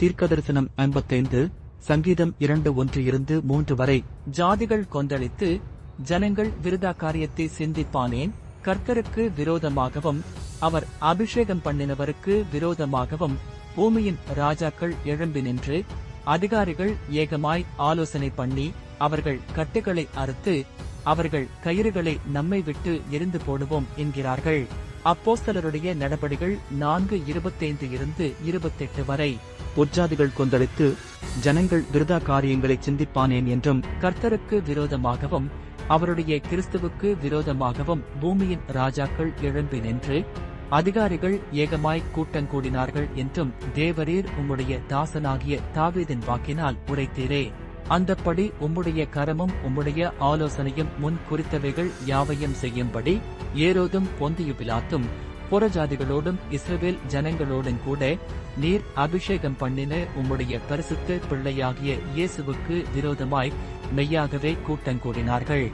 தீர்க்கதரிசனம் ஐம்பத்தைந்து சங்கீதம் இரண்டு ஒன்று இருந்து மூன்று வரை ஜாதிகள் கொந்தளித்து ஜனங்கள் விருதா காரியத்தை சிந்திப்பானேன்? கர்த்தருக்கு விரோதமாகவும் அவர் அபிஷேகம் பண்ணினவருக்கு விரோதமாகவும் பூமியின் ராஜாக்கள் எழும்பி நின்று அதிகாரிகள் ஏகமாய் ஆலோசனை பண்ணி அவர்கள் கட்டுகளை அறுத்து அவர்கள் கயிறுகளை நம்மை விட்டு எரிந்து போடுவோம் என்கிறார்கள். அப்போஸ்தலருடைய நடபடிகள் நான்கு இருபத்தைந்து இருந்து இருபத்தெட்டு வரை பொற்ஜாதிகள் கொந்தளித்து ஜனங்கள் விருதா காரியங்களை சிந்திப்பானேன் என்றும் கர்த்தருக்கு விரோதமாகவும் அவருடைய கிறிஸ்துவுக்கு விரோதமாகவும் பூமியின் ராஜாக்கள் எழும்பி நின்று அதிகாரிகள் ஏகமாய் கூட்டங்கூடினார்கள் என்றும் தேவரீர் உம்முடைய தாசனாகிய தாவீதின் வாக்கினால் உரைத்தீரே. அந்தப்படி உம்முடைய கரமும் உம்முடைய ஆலோசனையும் முன் குறித்தவைகள் யாவையும் செய்யும்படி ஏரோதும் பொந்தியுபிலாத்தும் புறஜாதிகளோடும் இஸ்ரவேல் ஜனங்களோடும் கூட நீர் அபிஷேகம் பண்ணின உம்முடைய பரிசுத்த பிள்ளையாகிய இயேசுவுக்கு விரோதமாய் மெய்யாகவே கூட்டங்கூடினார்கள்